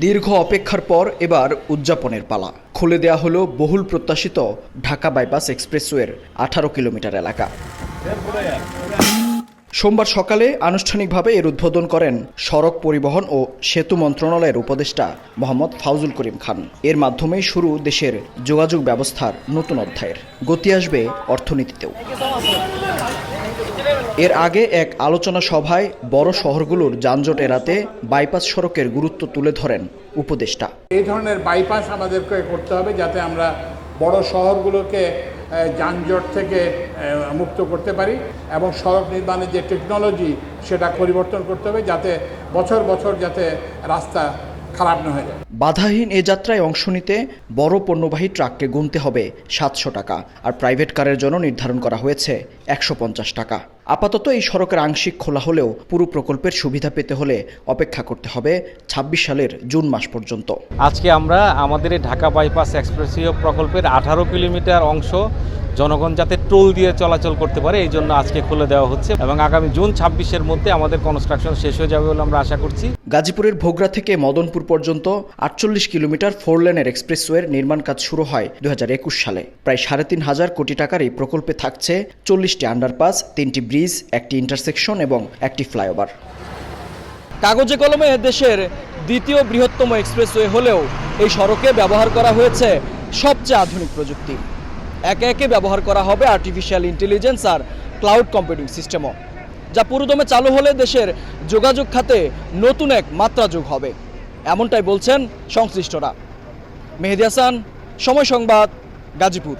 দীর্ঘ অপেক্ষার পর এবার উদযাপনের পালা। খুলে দেয়া হলো বহুল প্রত্যাশিত ঢাকা বাইপাস এক্সপ্রেসওয়ের আঠারো কিলোমিটার এলাকা। সোমবার সকালে আনুষ্ঠানিকভাবে এর উদ্বোধন করেন সড়ক পরিবহন ও সেতু মন্ত্রণালয়ের উপদেষ্টা মোহাম্মদ ফাউজুল করিম খান। এর মাধ্যমেই শুরু দেশের যোগাযোগ ব্যবস্থার নতুন অধ্যায়ের। গতি আসবে অর্থনীতিতেও। এর আগে এক আলোচনা সভায় বড় শহরগুলোর যানজট এড়াতে বাইপাস সড়কের গুরুত্ব তুলে ধরেন উপদেষ্টা। এই ধরনের বাইপাস আমাদেরকে করতে হবে যাতে আমরা বড় শহরগুলোকে যানজট থেকে মুক্ত করতে পারি এবং সড়ক নির্মাণের যে টেকনোলজি সেটা পরিবর্তন করতে হবে যাতে বছর বছর যাতে রাস্তা খারাপ না হয়ে যায়। বাধাহীন এ যাত্রায় অংশ নিতে বড় পণ্যবাহী ট্রাককে গুনতে হবে সাতশো টাকা আর প্রাইভেট কারের জন্য নির্ধারণ করা হয়েছে একশো পঞ্চাশ টাকা। আপাতত এই সড়কের আংশিক খোলা হলেও পুরো প্রকল্পের সুবিধা পেতে হলে অপেক্ষা করতে হবে ছাব্বিশ সালের জুন মাস পর্যন্ত। আজকে আমরা আমাদের ঢাকা বাইপাস এক্সপ্রেসিও প্রকল্পের আঠারো কিলোমিটার অংশ জনগণ যাতে টোল দিয়ে চলাচল করতে পারে এই জন্য আজকে খুলে দেওয়া হচ্ছে এবং আগামী জুন ছাব্বিশের মধ্যে আমাদের কনস্ট্রাকশন শেষ হয়ে যাবে বলে আমরা আশা করছি। গাজীপুরের ভোগরা থেকে মদনপুর পর্যন্ত আটচল্লিশ কিলোমিটার ফোর লেনের এক্সপ্রেসওয়ের নির্মাণ কাজ শুরু হয় দুই হাজার একুশ সালে। প্রায় সাড়ে তিন হাজার কোটি টাকার এই প্রকল্পে থাকছে চল্লিশটি আন্ডারপাস তিনটি ব্রিজ, একটি ইন্টারসেকশন এবং একটি ফ্লাইওভার কাগজে কলমে দেশের দ্বিতীয় বৃহত্তম এক্সপ্রেসওয়ে হলেও এই সড়কে ব্যবহার করা হয়েছে সবচেয়ে আধুনিক প্রযুক্তি। একে একে ব্যবহার করা হবে আর্টিফিশিয়াল ইন্টেলিজেন্স আর ক্লাউড কম্পিউটিং সিস্টেমও যা পুরোদমে চালু হলে দেশের যোগাযোগ খাতে নতুন এক মাত্রা যোগ হবে, এমনটাই বলছেন সংশ্লিষ্টরা। মেহেদি হাসান, সময় সংবাদ, গাজীপুর।